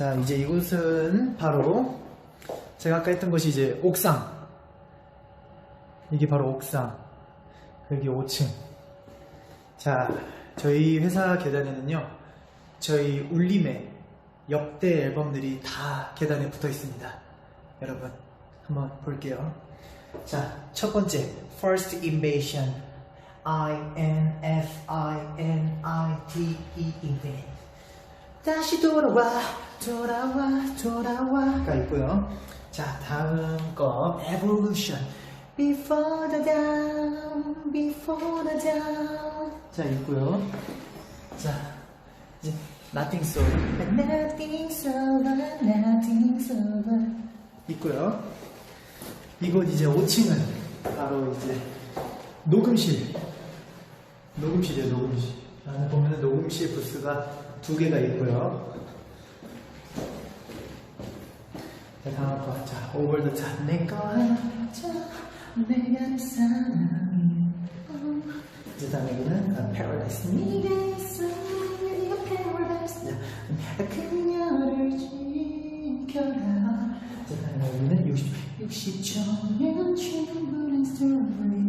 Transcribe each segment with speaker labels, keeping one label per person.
Speaker 1: 자, 이제 이곳은 바로 제가 아까 했던 것이 이제 옥상. 이게 바로 옥상. 여기 5층. 자, 저희 회사 계단에는요, 저희 울림의 역대 앨범들이 다 계단에 붙어 있습니다. 여러분, 한번 볼게요. 자, 첫 번째, First Invasion. I-N-F-I-N-I-T-E Infinite. 다시 돌아와, 돌아와, 돌아와가 있고요. 자, 다음 거, Evolution. Before the dawn, before the dawn. 자, 있고요. 자, 이제 Nothing's over. Nothing's over, nothing's over. 있고요. 이곳 이제 5층은 바로 이제 녹음실. 녹음실이에요, 녹음실. 안에 보면 녹음실 부스가 두 개가 있고요. 자, 다음 거. 자, the top. 내거 하자. 내가 사랑해. 이제 다음 여기는 아, Paradise. 네가 있어. 네가 Paradise. 자, 그녀를 지켜라. 자, 다음 여기는 60, 60초면 충분한 story.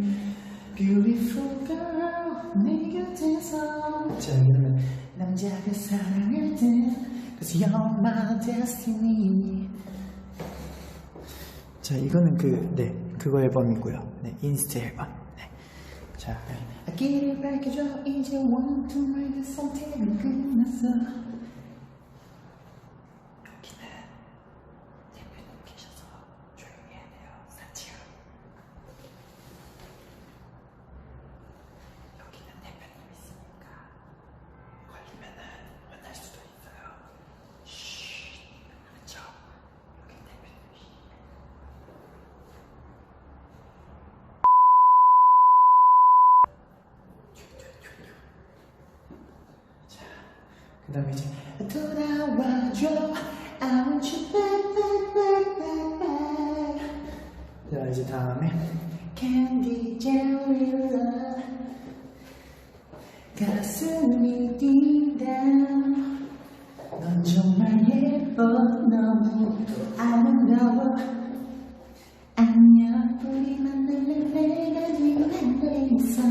Speaker 1: Beautiful girl, 내 곁에서. 자, 여기는 남자가 사랑할 때. Cause you're my destiny. 자, 이거는 그, 네, 그거 앨범이고요. 네, 인스트 앨범. 네. 자, 길을 밝혀줘. 이제 원투마의 선택은 끝났어. 여기는 대표님 계셔서 조용히 해야 돼요. 사치요. 여기는 대표님 있으니까 걸리면은 혼날 수도 있어요. 쉬, 알았죠? 여기 대표님이. 그 다음에 이제 돌아와줘. I want you back back back back back 자 이제 다음에 Candy Jelly Love 가슴이 뛴다. 넌 정말 예뻐. 너무도 아름다워. 안녕. 우리 만날래. 내가 지금 한데 있어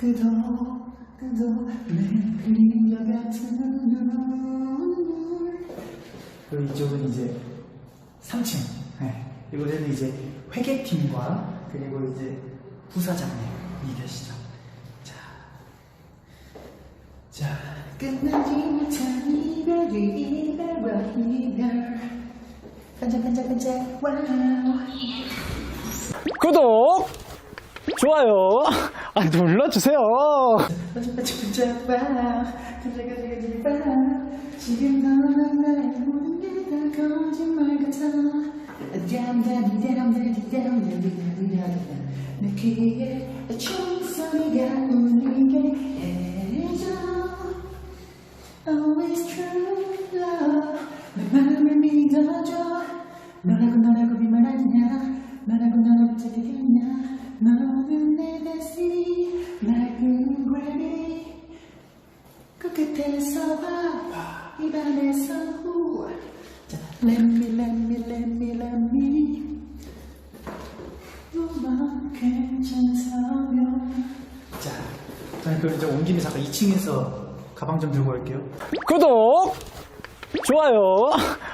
Speaker 1: 그도 그도 내 그림자 같은 눈물 이쪽은 이제 3층. 네. 이곳에는 이제 회계팀과 그리고 이제 부사장님이 계시죠. 끝나지 못한 이별이 이별과 이별. 반짝반짝반짝 와우.
Speaker 2: 구독, 좋아요, 아, 눌러주세요.
Speaker 1: 반짝반짝반짝 와우. 반짝반짝반짝 와우. 지금 너는 나의 모든 게 다 거짓말 같아. 담담이담담이담담이담담 내 귀에 총소리가 울리게 해줘 Always true love. 내 맘을 믿어줘. 너라고 너라고 비말 아니야 너라고 너라고 뜻이겠냐? 너는 내 destiny 맑은 gravity 그 끝에서 봐 입안에서 후. 자, let me let me let me let me. 너만 괜찮다면 자, 자 그럼 이제 온 김에 잠깐 2층에서 가방 좀 들고 올게요
Speaker 2: 구독, 좋아요,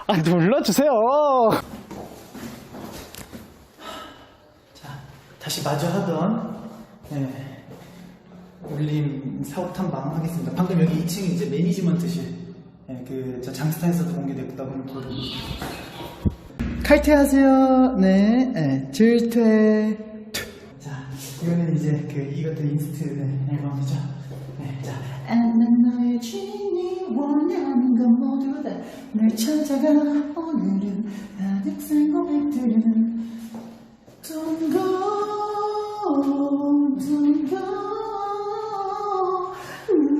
Speaker 2: 아, 눌러주세요.
Speaker 1: 자, 다시 마저 하던 네, 울림 사업 탐방 하겠습니다. 방금 여기 2층이 이제 매니지먼트실, 네, 그 저 장스타에서도 공개됐다 보니까 칼퇴 하세요. 네, 네 질퇴. 투. 자, 이거는 이제 그 이것도 인스트 네, 앨범이죠. 난 너의 진이 원하는 건 모두 다 날 찾아가 오늘은 가득 산 고백들은 동거 돌려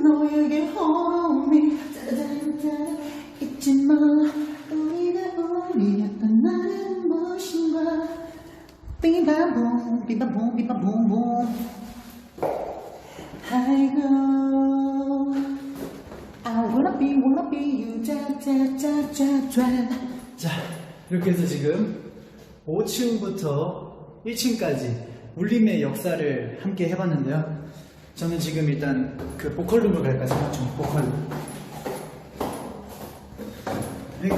Speaker 1: 너에게 홀음이 짜잔짠 잊지 마 우리가 우리였던 나는 무엇인가? 삐바봉 삐바봉 삐바봉봉 아이고 wanna be wanna be you. 짜짜짜짜짜 자 이렇게 해서 지금 5층부터 1층까지 울림의 역사를 함께 해봤는데요. 저는 지금 일단 그 보컬룸을 갈까 생각 중 보컬룸. 네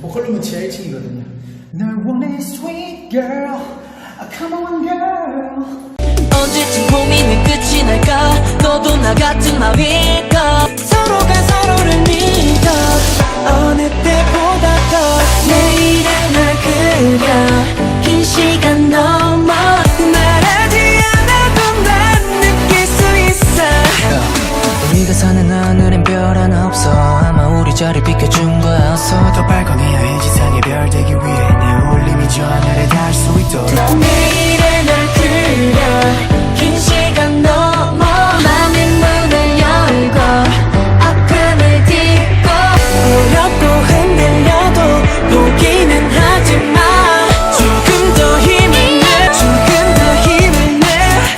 Speaker 1: 보컬룸은 지하 1층이거든요. 널 원해 sweet girl. come on girl.
Speaker 3: 언제쯤 고민의 끝이 날까? 너도 나 같은 마음일 어느 때보다 더 내일의 날 그려. 긴 시간 넘어 말하지 않아도 난 느낄 수 있어.
Speaker 4: 우리가 사는 하늘엔 별 하나 없어. 아마 우리 자리 비켜준